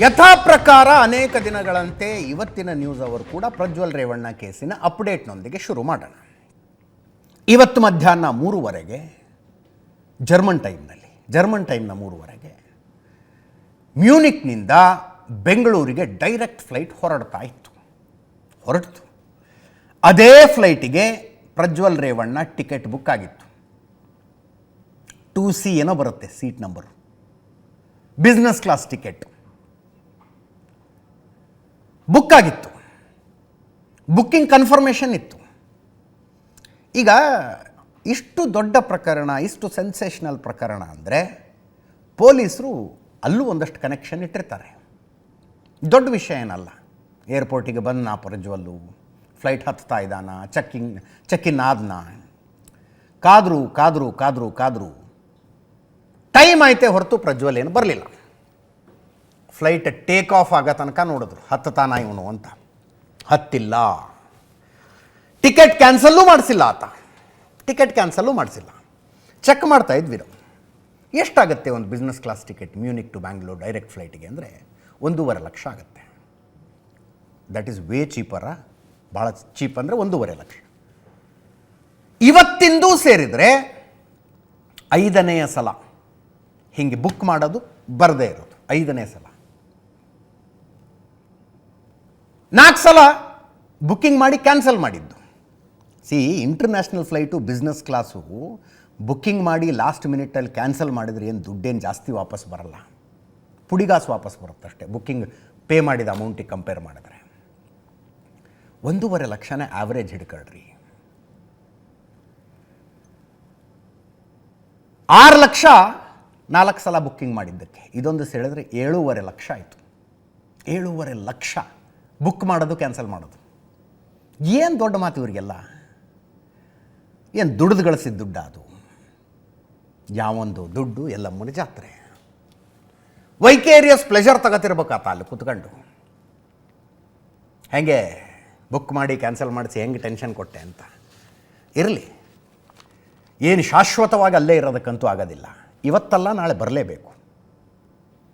ಯಥಾ ಪ್ರಕಾರ ಅನೇಕ ದಿನಗಳಂತೆ ಇವತ್ತಿನ ನ್ಯೂಸ್ ಅವರು ಕೂಡ ಪ್ರಜ್ವಲ್ ರೇವಣ್ಣ ಕೇಸಿನ ಅಪ್ಡೇಟ್ನೊಂದಿಗೆ ಶುರು ಮಾಡೋಣ. ಇವತ್ತು ಮಧ್ಯಾಹ್ನ ಮೂರುವರೆಗೆ ಜರ್ಮನ್ ಟೈಮ್ನಲ್ಲಿ, ಜರ್ಮನ್ ಟೈಮ್ನ ಮೂರುವರೆಗೆ ಮ್ಯೂನಿಕ್ನಿಂದ ಬೆಂಗಳೂರಿಗೆ ಡೈರೆಕ್ಟ್ ಫ್ಲೈಟ್ ಹೊರಡ್ತಾ ಇತ್ತು. ಹೊರಡ್ತು. ಅದೇ ಫ್ಲೈಟಿಗೆ ಪ್ರಜ್ವಲ್ ರೇವಣ್ಣ ಟಿಕೆಟ್ ಬುಕ್ ಆಗಿತ್ತು. ಟು ಸಿ ಏನೋ ಬರುತ್ತೆ seat number. Business class ticket. Book ಆಗಿತ್ತು. ಬುಕ್ಕಿಂಗ್ ಕನ್ಫರ್ಮೇಷನ್ ಇತ್ತು. ಈಗ ಇಷ್ಟು ದೊಡ್ಡ ಪ್ರಕರಣ, ಇಷ್ಟು ಸೆನ್ಸೇಷನಲ್ ಪ್ರಕರಣ ಅಂದರೆ ಪೊಲೀಸರು ಅಲ್ಲೂ ಒಂದಷ್ಟು ಕನೆಕ್ಷನ್ ಇಟ್ಟಿರ್ತಾರೆ. ದೊಡ್ಡ ವಿಷಯ ಏನಲ್ಲ? ಏರ್ಪೋರ್ಟಿಗೆ ಬಂದ ಪ್ರಜ್ವಲ್ಲು ಫ್ಲೈಟ್ ಹತ್ತಾ ಇದ್ದಾನ ಚೆಕ್ಕಿಂಗ್ ಚೆಕ್ಕಿನ್ ಆದ್ನ? ಕಾದ್ರು ಕಾದ್ರು ಕಾದ್ರು ಕಾದ್ರು. ಟೈಮ್ ಆಯ್ತೆ ಹೊರತು ಪ್ರಜ್ವಲ್ ಏನು ಬರಲಿಲ್ಲ. ಫ್ಲೈಟ್ ಟೇಕ್ ಆಫ್ ಆಗೋ ತನಕ ನೋಡಿದ್ರು. ಹತ್ತತಾನ ಇವನು ಅಂತ. ಹತ್ತಿಲ್ಲ. ಟಿಕೆಟ್ ಕ್ಯಾನ್ಸಲ್ಲೂ ಮಾಡಿಸಿಲ್ಲ ಆತ. ಟಿಕೆಟ್ ಕ್ಯಾನ್ಸಲ್ಲೂ ಮಾಡಿಸಿಲ್ಲ. ಚೆಕ್ ಮಾಡ್ತಾ ಇದ್ವಿ ನಾವು. ಎಷ್ಟಾಗುತ್ತೆ ಒಂದು business class ticket Munich to Bangalore direct ಫ್ಲೈಟಿಗೆ ಅಂದರೆ? ಒಂದೂವರೆ ಲಕ್ಷ ಆಗುತ್ತೆ. ದಟ್ ಈಸ್ ವೇ ಚೀಪರ ಭಾಳ ಚೀಪ್ ಅಂದರೆ ಒಂದೂವರೆ ಲಕ್ಷ. ಇವತ್ತಿಂದೂ ಸೇರಿದರೆ ಐದನೆಯ ಸಲ. ಹೀಗೆ ಬುಕ್ ಮಾಡೋದು ಬರದೇ ಇರೋದು. ಐದನೇ ಸಲ. ನಾಲ್ಕು ಸಲ ಬುಕ್ಕಿಂಗ್ ಮಾಡಿ ಕ್ಯಾನ್ಸಲ್ ಮಾಡಿದ್ದು. See international flight business class booking ಮಾಡಿ ಲಾಸ್ಟ್ ಮಿನಿಟಲ್ಲಿ ಕ್ಯಾನ್ಸಲ್ ಮಾಡಿದ್ರೆ ಏನು ದುಡ್ಡೇನು ಜಾಸ್ತಿ ವಾಪಸ್ ಬರಲ್ಲ. ಪುಡಿಗಾಸು ವಾಪಸ್ ಬರುತ್ತಷ್ಟೇ ಬುಕ್ಕಿಂಗ್ ಪೇ ಮಾಡಿದ ಅಮೌಂಟಿಗೆ ಕಂಪೇರ್ ಮಾಡಿದ್ರೆ. ಒಂದೂವರೆ ಲಕ್ಷನೇ ಆವ್ರೇಜ್ ಹಿಡ್ಕೊಳ್ರಿ. ಆರು ಲಕ್ಷ ನಾಲ್ಕು ಸಲ ಬುಕ್ಕಿಂಗ್ ಮಾಡಿದ್ದಕ್ಕೆ, ಇದೊಂದು ಸೇಳಿದ್ರೆ ಏಳೂವರೆ ಲಕ್ಷ ಆಯಿತು. ಏಳೂವರೆ ಲಕ್ಷ. ಬುಕ್ ಮಾಡೋದು, ಕ್ಯಾನ್ಸಲ್ ಮಾಡೋದು. ಏನು ದೊಡ್ಡ ಮಾತು ಇವರಿಗೆಲ್ಲ? ಏನು ದುಡ್ದು ಗಳಿಸಿದ ದುಡ್ಡು ಅದು? ಯಾವೊಂದು ದುಡ್ಡು ಎಲ್ಲ ಮುನಿ ಜಾತ್ರೆ. ವೈಕೇರಿಯಸ್ ಪ್ಲೆಷರ್ ತಗೋತಿರ್ಬೇಕಾತ ಅಲ್ಲಿ ಕುತ್ಕೊಂಡು. ಹೆಂಗೆ? ಬುಕ್ ಮಾಡಿ, ಕ್ಯಾನ್ಸಲ್ ಮಾಡಿಸಿ, ಹೆಂಗೆ ಟೆನ್ಷನ್ ಕೊಟ್ಟೆ ಅಂತ. ಇರಲಿ. ಏನು ಶಾಶ್ವತವಾಗಿ ಅಲ್ಲೇ ಇರೋದಕ್ಕಂತೂ ಆಗೋದಿಲ್ಲ. ಇವತ್ತಲ್ಲ ನಾಳೆ ಬರಲೇಬೇಕು.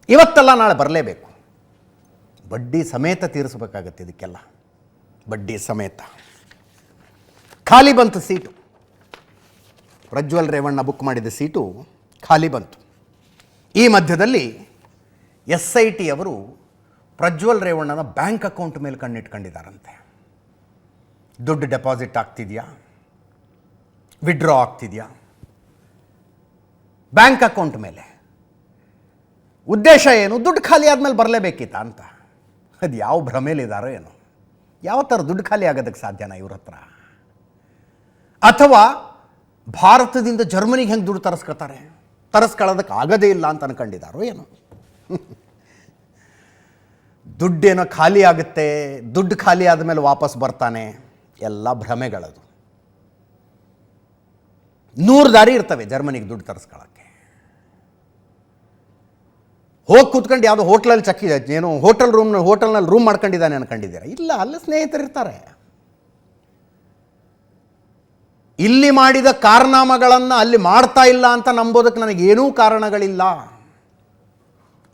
ಇವತ್ತಲ್ಲ ನಾಳೆ ಬರಲೇಬೇಕು. ಬಡ್ಡಿ ಸಮೇತ ತೀರಿಸಬೇಕಾಗತ್ತೆ ಇದಕ್ಕೆಲ್ಲ. ಬಡ್ಡಿ ಸಮೇತ. ಖಾಲಿ ಬಂತು ಸೀಟು. ಪ್ರಜ್ವಲ್ ರೇವಣ್ಣ ಬುಕ್ ಮಾಡಿದ ಸೀಟು ಖಾಲಿ ಬಂತು. ಈ ಮಧ್ಯದಲ್ಲಿ ಎಸ್ ಐ ಟಿ ಅವರು ಪ್ರಜ್ವಲ್ ರೇವಣ್ಣನ ಬ್ಯಾಂಕ್ ಅಕೌಂಟ್ ಮೇಲೆ ಕಣ್ಣಿಟ್ಕೊಂಡಿದ್ದಾರಂತೆ. ದುಡ್ಡು ಡೆಪಾಸಿಟ್ ಆಗ್ತಿದೆಯಾ? ವಿಡ್ರಾ ಆಗ್ತಿದೆಯಾ? ಬ್ಯಾಂಕ್ ಅಕೌಂಟ್ ಮೇಲೆ. ಉದ್ದೇಶ ಏನು? ದುಡ್ಡು ಖಾಲಿ ಆದಮೇಲೆ ಬರಲೇಬೇಕಿತ್ತ ಅಂತ. ಅದು ಯಾವ ಭ್ರಮೇಲಿದ್ದಾರೋ ಏನೋ. ಯಾವ ಥರ ದುಡ್ಡು ಖಾಲಿ ಆಗೋದಕ್ಕೆ ಸಾಧ್ಯನಾ ಇವ್ರ ಹತ್ರ? ಅಥವಾ ಭಾರತದಿಂದ ಜರ್ಮನಿಗೆ ಹೆಂಗೆ ದುಡ್ಡು ತರಿಸ್ಕೊತಾರೆ ತರಿಸ್ಕೊಳ್ಳೋದಕ್ಕೆ ಆಗದೇ ಇಲ್ಲ ಅಂತ ಅನ್ಕೊಂಡಿದ್ದಾರೋ ಏನೋ. ದುಡ್ಡೇನೋ ಖಾಲಿ ಆಗುತ್ತೆ, ದುಡ್ಡು ಖಾಲಿ ಆದಮೇಲೆ ವಾಪಸ್ ಬರ್ತಾನೆ, ಎಲ್ಲ ಭ್ರಮೆಗಳದು. ನೂರು ದಾರಿ ಇರ್ತವೆ ಜರ್ಮನಿಗೆ ದುಡ್ಡು ತರಿಸ್ಕೊಳ್ಳೋಕ್ಕೆ ಹೋಗಿ ಕೂತ್ಕೊಂಡು ಯಾವುದೋ ಹೋಟ್ಲಲ್ಲಿ ಚಕ್ಕಿ ಏನು ಹೋಟೆಲ್ ರೂಮ್ ಹೋಟೆಲ್ನಲ್ಲಿ ರೂಮ್ ಮಾಡ್ಕೊಂಡಿದ್ದಾನೆ ಅನ್ಕೊಂಡಿದ್ದೀರಾ? ಇಲ್ಲ, ಅಲ್ಲಿ ಸ್ನೇಹಿತರು ಇರ್ತಾರೆ ಇಲ್ಲಿ ಮಾಡಿದ ಕಾರ್ನಾಮಗಳನ್ನು ಅಲ್ಲಿ ಮಾಡ್ತಾ ಇಲ್ಲ ಅಂತ ನಂಬೋದಕ್ಕೆ ನನಗೇನೂ ಕಾರಣಗಳಿಲ್ಲ.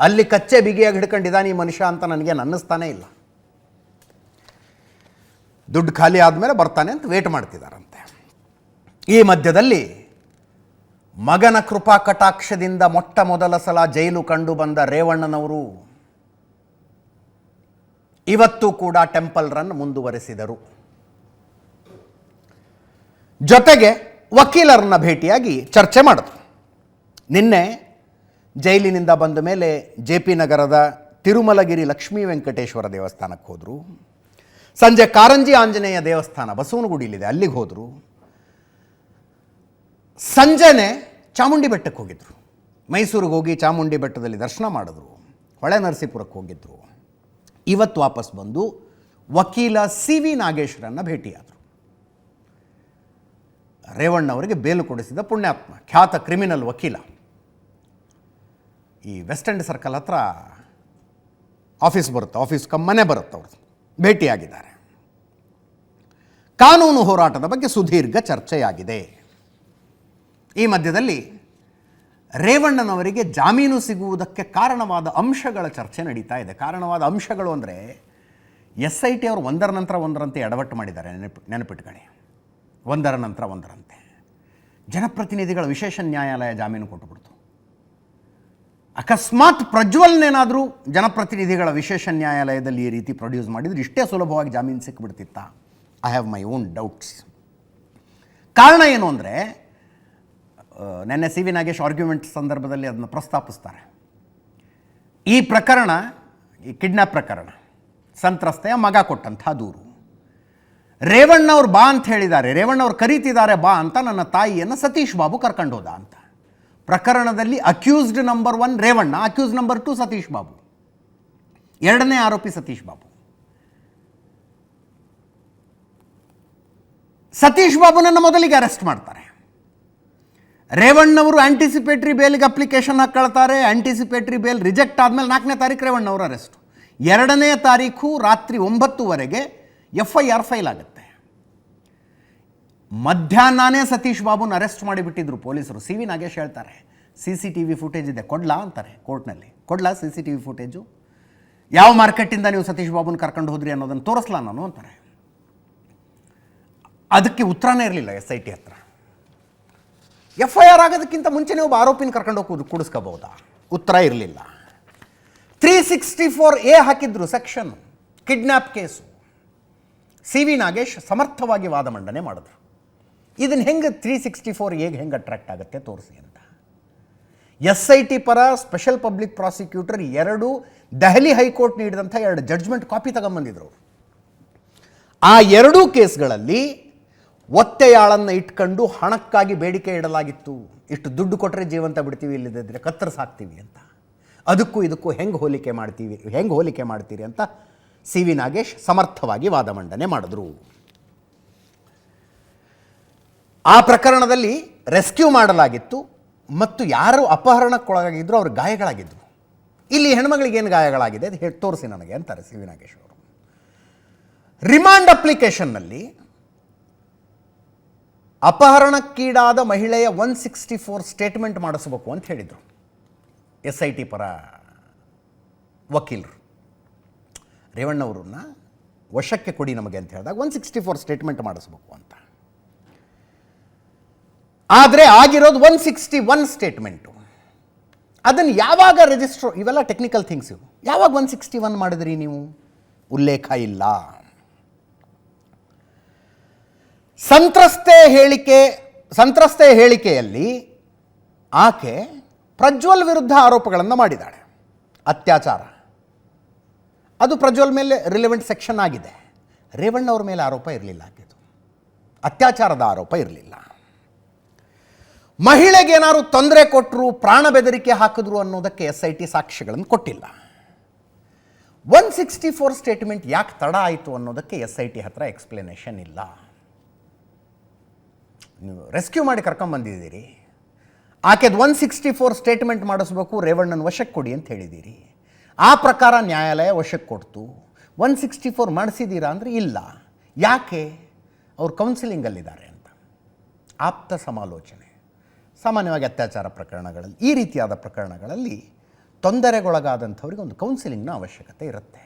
ಅಲ್ಲಿ ಕಚ್ಚೆ ಬಿಗಿಯಾಗಿ ಹಿಡ್ಕೊಂಡಿದ್ದಾನೆ ಈ ಮನುಷ್ಯ ಅಂತ ನನಗೇನು ಅನ್ನಿಸ್ತಾನೆ ಇಲ್ಲ. ದುಡ್ಡು ಖಾಲಿ ಆದಮೇಲೆ ಬರ್ತಾನೆ ಅಂತ ವೇಟ್ ಮಾಡ್ತಿದ್ದಾರಂತೆ ಈ ಮಧ್ಯದಲ್ಲಿ ಮಗನ ಕೃಪಾ ಕಟಾಕ್ಷದಿಂದ ಮೊಟ್ಟ ಮೊದಲ ಸಲ ಜೈಲು ಕಂಡು ಬಂದ ರೇವಣ್ಣನವರು ಇವತ್ತು ಕೂಡ ಟೆಂಪಲ್ ರನ್ ಮುಂದುವರೆಸಿದರು. ಜೊತೆಗೆ ವಕೀಲರನ್ನ ಭೇಟಿಯಾಗಿ ಚರ್ಚೆ ಮಾಡಿದ್ರು. ನಿನ್ನೆ ಜೈಲಿನಿಂದ ಬಂದ ಮೇಲೆ ಜೆ ಪಿ ನಗರದ ತಿರುಮಲಗಿರಿ ಲಕ್ಷ್ಮೀ ವೆಂಕಟೇಶ್ವರ ದೇವಸ್ಥಾನಕ್ಕೆ ಹೋದರು. ಸಂಜೆ ಕಾರಂಜಿ ಆಂಜನೇಯ ದೇವಸ್ಥಾನ ಬಸವನಗುಡಿಲಿದೆ, ಅಲ್ಲಿಗೆ ಹೋದರು. ಸಂಜೆನೆ ಚಾಮುಂಡಿ ಬೆಟ್ಟಕ್ಕೆ ಹೋಗಿದ್ರು. ಮೈಸೂರಿಗೆ ಹೋಗಿ ಚಾಮುಂಡಿ ಬೆಟ್ಟದಲ್ಲಿ ದರ್ಶನ ಮಾಡಿದ್ರು. ಹೊಳೆ ನರಸೀಪುರಕ್ಕೆ ಹೋಗಿದ್ರು. ಇವತ್ತು ವಾಪಸ್ ಬಂದು ವಕೀಲ ಸಿ ವಿ ನಾಗೇಶ್ವರನ್ನ ಭೇಟಿಯಾದರು. ರೇವಣ್ಣ ಅವರಿಗೆ ಬೇಲು ಕೊಡಿಸಿದ ಪುಣ್ಯಾತ್ಮ, ಖ್ಯಾತ ಕ್ರಿಮಿನಲ್ ವಕೀಲ. ಈ ವೆಸ್ಟ್ ಎಂಡ್ ಸರ್ಕಲ್ ಹತ್ರ ಆಫೀಸ್ ಬರುತ್ತೆ, ಆಫೀಸ್ ಕಮ್ ಮನೆ ಬರುತ್ತೆ ಅವ್ರದ್ದು. ಭೇಟಿಯಾಗಿದ್ದಾರೆ. ಕಾನೂನು ಹೋರಾಟದ ಬಗ್ಗೆ ಸುದೀರ್ಘ ಚರ್ಚೆಯಾಗಿದೆ. ಈ ಮಧ್ಯದಲ್ಲಿ ರೇವಣ್ಣನವರಿಗೆ ಜಾಮೀನು ಸಿಗುವುದಕ್ಕೆ ಕಾರಣವಾದ ಅಂಶಗಳ ಚರ್ಚೆ ನಡೀತಾ ಇದೆ. ಕಾರಣವಾದ ಅಂಶಗಳು ಅಂದರೆ ಎಸ್ ಐ ಟಿ ಅವರು ಒಂದರ ನಂತರ ಒಂದರಂತೆ ಎಡವಟ್ಟು ಮಾಡಿದ್ದಾರೆ ನೆನಪು ನೆನಪಿಟ್ಕೊಳ್ಳಿ. ಒಂದರ ನಂತರ ಒಂದರಂತೆ. ಜನಪ್ರತಿನಿಧಿಗಳ ವಿಶೇಷ ನ್ಯಾಯಾಲಯ ಜಾಮೀನು ಕೊಟ್ಟುಬಿಡ್ತು. ಅಕಸ್ಮಾತ್ ಪ್ರಜ್ವಲ್ನೇನಾದರೂ ಜನಪ್ರತಿನಿಧಿಗಳ ವಿಶೇಷ ನ್ಯಾಯಾಲಯದಲ್ಲಿ ಈ ರೀತಿ ಪ್ರೊಡ್ಯೂಸ್ ಮಾಡಿದರೆ ಇಷ್ಟೇ ಸುಲಭವಾಗಿ ಜಾಮೀನು ಸಿಕ್ಕಿಬಿಡ್ತಿತ್ತಾ I have my own doubts ಕಾರಣ ಏನು ಅಂದರೆ ನೆನ್ನೆ ಸಿ ವಿ ನಾಗೇಶ್ ಆರ್ಗ್ಯುಮೆಂಟ್ ಸಂದರ್ಭದಲ್ಲಿ ಅದನ್ನು ಪ್ರಸ್ತಾಪಿಸ್ತಾರೆ. ಈ ಪ್ರಕರಣ, ಈ ಕಿಡ್ನಾಪ್ ಪ್ರಕರಣ, ಸಂತ್ರಸ್ತೆಯ ಮಗ ಕೊಟ್ಟಂತಹ ದೂರು. ರೇವಣ್ಣವ್ರು ಬಾ ಅಂತ ಹೇಳಿದ್ದಾರೆ. ರೇವಣ್ಣವ್ರು ಕರೀತಿದ್ದಾರೆ, ಬಾ ಅಂತ ನನ್ನ ತಾಯಿಯನ್ನು ಸತೀಶ್ ಬಾಬು ಕರ್ಕೊಂಡು ಹೋದ ಅಂತ. ಪ್ರಕರಣದಲ್ಲಿ accused number one Revanna accuse number two Satish Babu. ಎರಡನೇ ಆರೋಪಿ ಸತೀಶ್ ಬಾಬು. ಸತೀಶ್ ಬಾಬುನನ್ನು ಮೊದಲಿಗೆ ಅರೆಸ್ಟ್ ಮಾಡ್ತಾರೆ. ರೇವಣ್ಣವರು ಆಂಟಿಸಿಪೇಟ್ರಿ ಬೇಲ್ಗೆ ಅಪ್ಲಿಕೇಶನ್ ಹಾಕೊಳ್ತಾರೆ ಆಂಟಿಸಿಪೇಟ್ರಿ ಬೇಲ್ ರಿಜೆಕ್ಟ್ ಆದಮೇಲೆ ನಾಲ್ಕನೇ ತಾರೀಕು ರೇವಣ್ಣವರ ಅರೆಸ್ಟು ಎರಡನೇ ತಾರೀಕು ರಾತ್ರಿ ಒಂಬತ್ತುವರೆಗೆ ಎಫ್ ಐ ಆರ್ ಫೈಲ್ ಆಗುತ್ತೆ. ಮಧ್ಯಾಹ್ನನೇ ಸತೀಶ್ ಬಾಬುನ ಅರೆಸ್ಟ್ ಮಾಡಿಬಿಟ್ಟಿದ್ರು ಪೊಲೀಸರು. ಸಿ ವಿ ನಾಗೇಶ್ ಹೇಳ್ತಾರೆ, C C T V footage ಇದೆ, ಕೊಡ್ಲಾ? ಅಂತಾರೆ ಕೋರ್ಟ್ನಲ್ಲಿ. ಕೊಡ್ಲಾ C C T V footage ಯಾವ ಮಾರ್ಕೆಟಿಂದ ನೀವು ಸತೀಶ್ ಬಾಬುನ ಕರ್ಕೊಂಡು ಹೋದ್ರಿ ಅನ್ನೋದನ್ನು ತೋರಿಸ್ಲಾ ನಾನು? ಅಂತಾರೆ. ಅದಕ್ಕೆ ಉತ್ತರನೇ ಇರಲಿಲ್ಲ ಎಸ್ ಐ ಟಿ ಹತ್ರ. ಎಫ್ ಐ ಆರ್ ಆಗೋದಕ್ಕಿಂತ ಮುಂಚೆ ಒಬ್ಬ ಆರೋಪಿನ ಕರ್ಕೊಂಡು ಹೋಗಿ ಕುಡಿಸ್ಕೋಬಹುದಾ? ಉತ್ತರ ಇರಲಿಲ್ಲ. ತ್ರೀ ಸಿಕ್ಸ್ಟಿ ಫೋರ್ ಎ ಹಾಕಿದ್ರು section kidnap case. C V Nagesh ಸಮರ್ಥವಾಗಿ ವಾದ ಮಂಡನೆ ಮಾಡಿದ್ರು. ಇದನ್ನು ಹೆಂಗೆ ತ್ರೀ ಸಿಕ್ಸ್ಟಿ ಫೋರ್ ಎಗೆ ಹೆಂಗೆ ಅಟ್ರಾಕ್ಟ್ ಆಗುತ್ತೆ ತೋರಿಸಿ ಅಂತ. ಎಸ್ ಐ ಟಿ ಪರ ಸ್ಪೆಷಲ್ ಪಬ್ಲಿಕ್ ಪ್ರಾಸಿಕ್ಯೂಟರ್ ಎರಡು ದೆಹಲಿ ಹೈಕೋರ್ಟ್ ನೀಡಿದಂಥ ಎರಡು ಜಡ್ಜ್ಮೆಂಟ್ ಕಾಪಿ ತಗೊಂಬಂದಿದ್ರು. ಆ ಎರಡೂ ಕೇಸ್ಗಳಲ್ಲಿ ಒತ್ತೆಯಾಳನ್ನು ಇಟ್ಕೊಂಡು ಹಣಕ್ಕಾಗಿ ಬೇಡಿಕೆ ಇಡಲಾಗಿತ್ತು. ಇಷ್ಟು ದುಡ್ಡು ಕೊಟ್ಟರೆ ಜೀವಂತ ಬಿಡ್ತೀವಿ ಇಲ್ಲದಿದ್ದರೆ ಕತ್ತರ ಸಾಕ್ತೀವಿ ಅಂತ. ಅದಕ್ಕೂ ಇದಕ್ಕೂ ಹೆಂಗೆ ಹೋಲಿಕೆ ಮಾಡ್ತೀವಿ, ಹೆಂಗೆ ಹೋಲಿಕೆ ಮಾಡ್ತೀರಿ ಅಂತ ಸಿ ವಿ ನಾಗೇಶ್ ಸಮರ್ಥವಾಗಿ ವಾದ ಮಂಡನೆ ಮಾಡಿದ್ರು. ಆ ಪ್ರಕರಣದಲ್ಲಿ ರೆಸ್ಕ್ಯೂ ಮಾಡಲಾಗಿತ್ತು ಮತ್ತು ಯಾರು ಅಪಹರಣಕ್ಕೊಳಗಾಗಿದ್ದರು ಅವರು ಗಾಯಗಳಾಗಿದ್ದರು ಇಲ್ಲಿ ಹೆಣ್ಮಗಳಿಗೆ ಏನು ಗಾಯಗಳಾಗಿದೆ? ಅದು ಹೇಳಿ ತೋರಿಸಿ ನನಗೆ ಅಂತಾರೆ ಸಿ ವಿ ನಾಗೇಶ್ ಅವರು. ರಿಮಾಂಡ್ ಅಪ್ಲಿಕೇಶನ್ನಲ್ಲಿ ಅಪಹರಣಕ್ಕೀಡಾದ ಮಹಿಳೆಯ ಒನ್ ಸಿಕ್ಸ್ಟಿ ಫೋರ್ ಸ್ಟೇಟ್ಮೆಂಟ್ ಮಾಡಿಸ್ಬೇಕು ಅಂತ ಹೇಳಿದರು. ಎಸ್ ಐ ಟಿ ಪರ ವಕೀಲರು. ರೇವಣ್ಣವ್ರನ್ನ ವಶಕ್ಕೆ ಕೊಡಿ ನಮಗೆ ಅಂತ ಹೇಳಿದಾಗ ಒನ್ ಸಿಕ್ಸ್ಟಿ ಫೋರ್ ಸ್ಟೇಟ್ಮೆಂಟ್ ಮಾಡಿಸ್ಬೇಕು ಅಂತ. ಆದರೆ ಆಗಿರೋದು ಒನ್ ಸಿಕ್ಸ್ಟಿ ಒನ್ ಸ್ಟೇಟ್ಮೆಂಟು. ಅದನ್ನು ಯಾವಾಗ ರಿಜಿಸ್ಟ್ರ್ ಇವೆಲ್ಲ ಟೆಕ್ನಿಕಲ್ ಥಿಂಗ್ಸ್ ಇವು. ಯಾವಾಗ ಒನ್ ಸಿಕ್ಸ್ಟಿ ಒನ್ ಮಾಡಿದ್ರಿ ನೀವು? ಉಲ್ಲೇಖ ಇಲ್ಲ. ಸಂತ್ರಸ್ತೆ ಹೇಳಿಕೆ, ಸಂತ್ರಸ್ತೆ ಹೇಳಿಕೆಯಲ್ಲಿ ಆಕೆ ಪ್ರಜ್ವಲ್ ವಿರುದ್ಧ ಆರೋಪಗಳನ್ನು ಮಾಡಿದ್ದಾಳೆ. ಅತ್ಯಾಚಾರ. ಅದು ಪ್ರಜ್ವಲ್ ಮೇಲೆ ರಿಲೆವೆಂಟ್ ಸೆಕ್ಷನ್ ಆಗಿದೆ. ರೇವಣ್ಣ ಅವ್ರ ಮೇಲೆ ಆರೋಪ ಇರಲಿಲ್ಲ ಆಕೆದು. ಅತ್ಯಾಚಾರದ ಆರೋಪ ಇರಲಿಲ್ಲ. ಮಹಿಳೆಗೆ ಏನಾದರೂ ತೊಂದರೆ ಕೊಟ್ಟರು ಪ್ರಾಣ ಬೆದರಿಕೆ ಹಾಕಿದ್ರು ಅನ್ನೋದಕ್ಕೆ ಎಸ್ ಐ ಟಿ ಸಾಕ್ಷ್ಯಗಳನ್ನು ಕೊಟ್ಟಿಲ್ಲ. ಒನ್ ಸಿಕ್ಸ್ಟಿ ಫೋರ್ ಸ್ಟೇಟ್ಮೆಂಟ್ ಯಾಕೆ ತಡ ಆಯಿತು ಅನ್ನೋದಕ್ಕೆ ಎಸ್ ಐ ಟಿ ಹತ್ರ ಎಕ್ಸ್ಪ್ಲನೇಷನ್ ಇಲ್ಲ. ನೀವು ರೆಸ್ಕ್ಯೂ ಮಾಡಿ ಕರ್ಕೊಂಬಂದಿದ್ದೀರಿ ಆಕೆದು ಒನ್ ಸಿಕ್ಸ್ಟಿ ಫೋರ್ ಸ್ಟೇಟ್ಮೆಂಟ್ ಮಾಡಿಸ್ಬೇಕು, ರೇವಣ್ಣನ ವಶಕ್ಕೆ ಕೊಡಿ ಅಂತ ಹೇಳಿದ್ದೀರಿ. ಆ ಪ್ರಕಾರ ನ್ಯಾಯಾಲಯ ವಶಕ್ಕೆ ಕೊಡ್ತು. ಒನ್ ಸಿಕ್ಸ್ಟಿ ಫೋರ್ ಮಾಡಿಸಿದ್ದೀರಾ ಅಂದರೆ ಇಲ್ಲ. ಯಾಕೆ? ಅವ್ರು ಕೌನ್ಸಿಲಿಂಗಲ್ಲಿದ್ದಾರೆ ಅಂತ. ಆಪ್ತ ಸಮಾಲೋಚನೆ. ಸಾಮಾನ್ಯವಾಗಿ ಅತ್ಯಾಚಾರ ಪ್ರಕರಣಗಳಲ್ಲಿ, ಈ ರೀತಿಯಾದ ಪ್ರಕರಣಗಳಲ್ಲಿ ತೊಂದರೆಗೊಳಗಾದಂಥವ್ರಿಗೆ ಒಂದು ಕೌನ್ಸಿಲಿಂಗ್ನ ಅವಶ್ಯಕತೆ ಇರುತ್ತೆ.